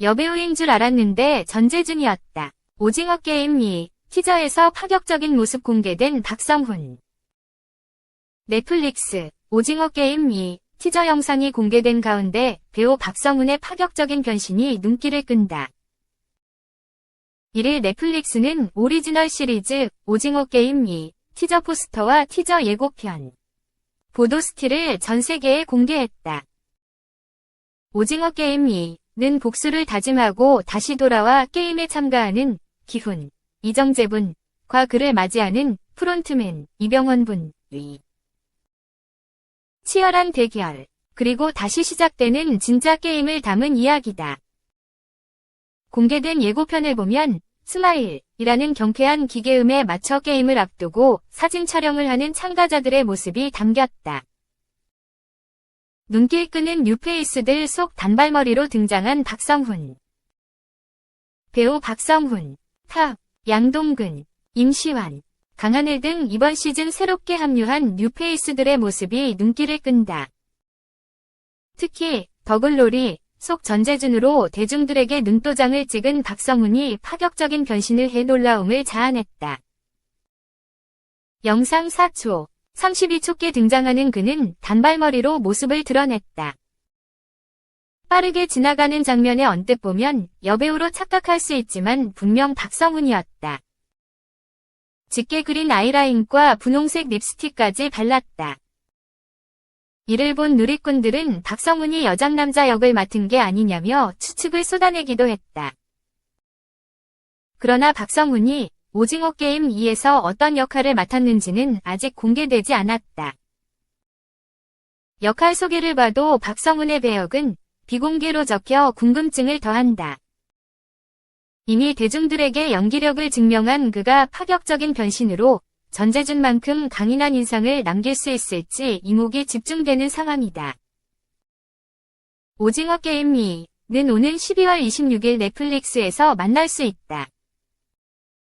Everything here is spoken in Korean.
여배우인 줄 알았는데 전재준이었다. 오징어 게임 2 티저에서 파격적인 모습 공개된 박성훈. 넷플릭스 오징어 게임 2 티저 영상이 공개된 가운데 배우 박성훈의 파격적인 변신이 눈길을 끈다. 이를 넷플릭스는 오리지널 시리즈 오징어 게임 2 티저 포스터와 티저 예고편, 보도 스틸을 전 세계에 공개했다. 오징어 게임 2 는 복수를 다짐하고 다시 돌아와 게임에 참가하는 기훈, 이정재분 과 그를 맞이하는 프론트맨 이병헌 분 의 치열한 대결, 그리고 다시 시작되는 진짜 게임을 담은 이야기다. 공개된 예고편을 보면 스마일이라는 경쾌한 기계음에 맞춰 게임을 앞두고 사진 촬영을 하는 참가자들의 모습이 담겼다. 눈길 끄는 뉴페이스들 속 단발머리로 등장한 박성훈. 배우 박성훈, 탑, 양동근, 임시완, 강하늘 등 이번 시즌 새롭게 합류한 뉴페이스들의 모습이 눈길을 끈다. 특히 더글로리 속 전재준으로 대중들에게 눈도장을 찍은 박성훈이 파격적인 변신을 해 놀라움을 자아냈다. 영상 4초, 32초께 등장하는 그는 단발머리로 모습을 드러냈다. 빠르게 지나가는 장면에 언뜻 보면 여배우로 착각할 수 있지만 분명 박성훈이었다. 짙게 그린 아이라인과 분홍색 립스틱까지 발랐다. 이를 본 누리꾼들은 박성훈이 여장남자 역을 맡은 게 아니냐며 추측을 쏟아내기도 했다. 그러나 박성훈이 오징어 게임 2에서 어떤 역할을 맡았는지는 아직 공개되지 않았다. 역할 소개를 봐도 박성훈의 배역은 비공개로 적혀 궁금증을 더한다. 이미 대중들에게 연기력을 증명한 그가 파격적인 변신으로 전재준만큼 강인한 인상을 남길 수 있을지 이목이 집중되는 상황이다. 오징어 게임 2는 오는 12월 26일 넷플릭스에서 만날 수 있다.